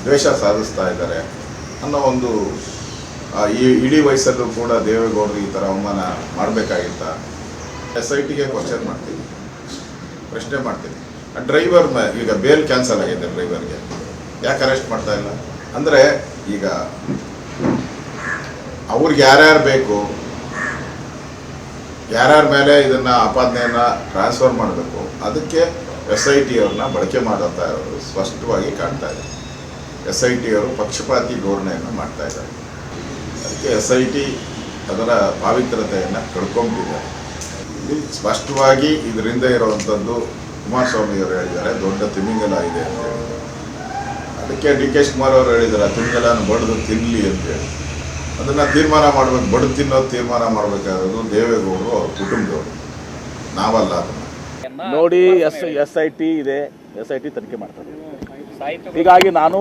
ದ್ವೇಷ ಸಾಧಿಸ್ತಾ ಇದ್ದಾರೆ ಅನ್ನೋ ಒಂದು ಈ ಇಡೀ ವಯಸ್ಸಲ್ಲೂ ಕೂಡ ದೇವೇಗೌಡರು ಈ ಥರ ಅವಮಾನ ಮಾಡಬೇಕಾಗಿತ್ತ? ಎಸ್ ಐ ಟಿಗೆ ಕ್ವಶನ್ ಮಾಡ್ತೀನಿ. ಪ್ರಶ್ನೆ ಮಾಡ್ತೀನಿ. ಆ, ಡ್ರೈವರ್ ಈಗ ಬೇಲ್ ಕ್ಯಾನ್ಸಲ್ ಆಗಿದೆ ಡ್ರೈವರ್ಗೆ. ಯಾಕೆ ಅರೆಸ್ಟ್ ಮಾಡ್ತಾ ಇಲ್ಲ? ಅಂದರೆ ಈಗ ಅವ್ರಿಗೆ ಯಾರ್ಯಾರು ಬೇಕು, ಯಾರ್ಯಾರ ಮೇಲೆ ಇದನ್ನು ಆಪಾದನೆಯನ್ನು ಟ್ರಾನ್ಸ್ಫರ್ ಮಾಡಬೇಕು, ಅದಕ್ಕೆ ಎಸ್ ಐ ಟಿ ಅವ್ರನ್ನ ಬಳಕೆ ಮಾಡುತ್ತಾ ಇರೋದು ಸ್ಪಷ್ಟವಾಗಿ ಕಾಣ್ತಾ ಇದೆ. ಎಸ್ ಐ ಟಿ ಅವರು ಪಕ್ಷಪಾತಿ ಧೋರಣೆಯನ್ನು ಮಾಡ್ತಾ ಇದ್ದಾರೆ. ಅದಕ್ಕೆ ಎಸ್ ಐ ಟಿ ಅದರ ಪಾವಿತ್ರತೆಯನ್ನು ಕಳ್ಕೊಂಡಿದ್ದಾರೆ ಇಲ್ಲಿ ಸ್ಪಷ್ಟವಾಗಿ ಇದರಿಂದ ಇರುವಂಥದ್ದು ಕುಮಾರಸ್ವಾಮಿ ಅವರು ಹೇಳಿದ್ದಾರೆ, ದೊಡ್ಡ ತಿಮಿಂಗಲ ಇದೆ ಅಂತ ಹೇಳಿ. ಅದಕ್ಕೆ ಡಿ ಕೆ ಶಿವಕುಮಾರ್ ಅವರು ಹೇಳಿದ್ದಾರೆ ತಿಮಿಂಗಲನ ಬಡ್ದು ತಿನ್ನಲಿ ಅಂತೇಳಿ ಅದನ್ನ ತೀರ್ಮಾನ ಮಾಡ್ಬೇಕು ಬಡ ತಿನ್ನೋದು ತೀರ್ಮಾನ ಮಾಡಬೇಕಾಗಿರೋದು ದೇವೇಗೌಡರು ಅವ್ರ ಕುಟುಂಬದವರು. ನಾವಲ್ಲ ಅದನ್ನ. ನೋಡಿ, ಎಸ್ ಎಸ್ ಐ ಟಿ ಇದೆ, ಎಸ್ ಐ ಟಿ ತನಿಖೆ ಮಾಡ್ತಾರೆ. ಹೀಗಾಗಿ ನಾನು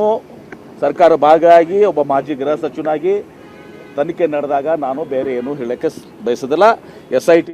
ಸರ್ಕಾರ ಭಾಗಿಯಾಗಿ, ಒಬ್ಬ ಮಾಜಿ ಗೃಹ ಸಚಿವನಾಗಿ ತನಿಖೆ ನಡೆದಾಗ ನಾನು ಬೇರೆ ಏನು ಹೇಳಕ್ಕೆ ಬಯಸೋದಿಲ್ಲ. S I T